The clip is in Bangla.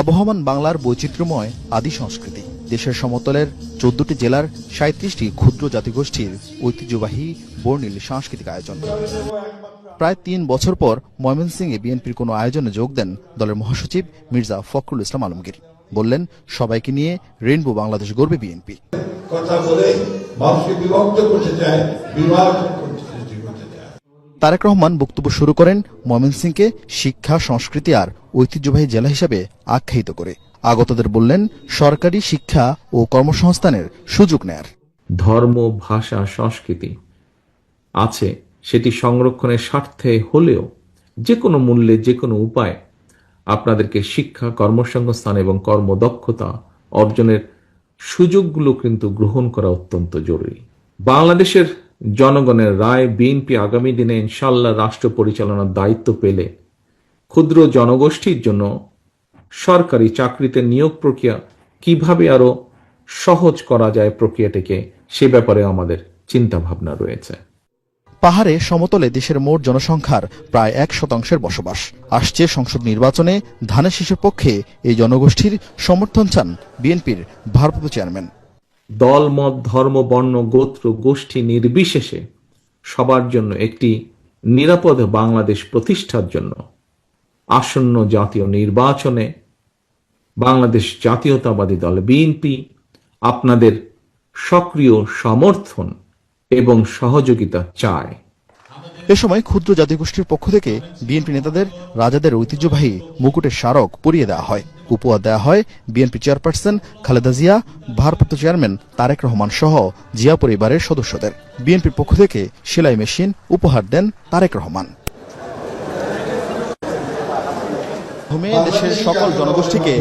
আবহমান বাংলার বৈচিত্র্যময় আদি সংস্কৃতি। দেশের সমতলের চোদ্দটি জেলার সাঁত্রিশটি ক্ষুদ্র জাতিগোষ্ঠীর ঐতিহ্যবাহী বর্ণিল সাংস্কৃতিক আয়োজন। প্রায় তিন বছর পর ময়মনসিংহে বিএনপির কোনো আয়োজনে যোগ দেন দলের মহাসচিব মির্জা ফখরুল ইসলাম আলমগীর। বললেন, সবাইকে নিয়ে রেইনবো বাংলাদেশ গড়বে বিএনপি। কথা বলে বিভক্ত করতে চায় বিভাজন করতে সৃষ্টি করতে চায় তারেক রহমান বক্তব্য শুরু করেন ময়মনসিংহকে শিক্ষা, সংস্কৃতি আর ঐতিহ্যবাহী জেলা হিসাবে আখ্যায়িত করে। আগতদের বললেন, সরকারি শিক্ষা ও কর্মসংস্থানের সুযোগ নেয়ার। ধর্ম, ভাষা, সংস্কৃতি আছে, সেটি সংরক্ষণের স্বার্থে হলেও যে কোনো মূল্যে যে কোনো উপায় আপনাদেরকে শিক্ষা, কর্মসংস্থান এবং কর্মদক্ষতা অর্জনের সুযোগগুলো কিন্তু গ্রহণ করা অত্যন্ত জরুরি। বাংলাদেশের জনগণের রায় বিএনপি আগামী দিনে ইনশাল্লাহ রাষ্ট্র পরিচালনার দায়িত্ব পেলে। ক্ষুদ্র জনগোষ্ঠীর জন্য সরকারি চাকরিতে নিয়োগ প্রক্রিয়া কীভাবে আরও সহজ করা যায় প্রক্রিয়াটিকে, সে ব্যাপারে আমাদের চিন্তা ভাবনা রয়েছে। পাহাড়ে সমতলে দেশের মোট জনসংখ্যার প্রায় এক শতাংশের বসবাস। আসছে সংসদ নির্বাচনে ধানের শীষের পক্ষে এই জনগোষ্ঠীর সমর্থন চান বিএনপির ভারপ্রাপ্ত চেয়ারম্যান। দল, মত, ধর্ম, বর্ণ, গোত্র, গোষ্ঠী নির্বিশেষে সবার জন্য একটি নিরাপদ বাংলাদেশ প্রতিষ্ঠার জন্য আসন্ন জাতীয় নির্বাচনে বাংলাদেশ জাতীয়তাবাদী দল বিএনপি আপনাদের সক্রিয় সমর্থন এবং সহযোগিতা চায়। এ সময় ক্ষুদ্র জাতিগোষ্ঠীর পক্ষ থেকে বিএনপি নেতাদের, রাজাদের ঐতিহ্যবাহী মুকুটের স্মারক পরিয়ে দেওয়া হয়। উপহার দেওয়া হয় বিএনপি চেয়ারপারসন খালেদা জিয়া, ভারপ্রাপ্ত চেয়ারম্যান তারেক রহমান সহ জিয়া পরিবারের সদস্যদের। বিএনপির পক্ষ থেকে সেলাই মেশিন উপহার দেন তারেক রহমান। দেশের সকল জনগোষ্ঠীকে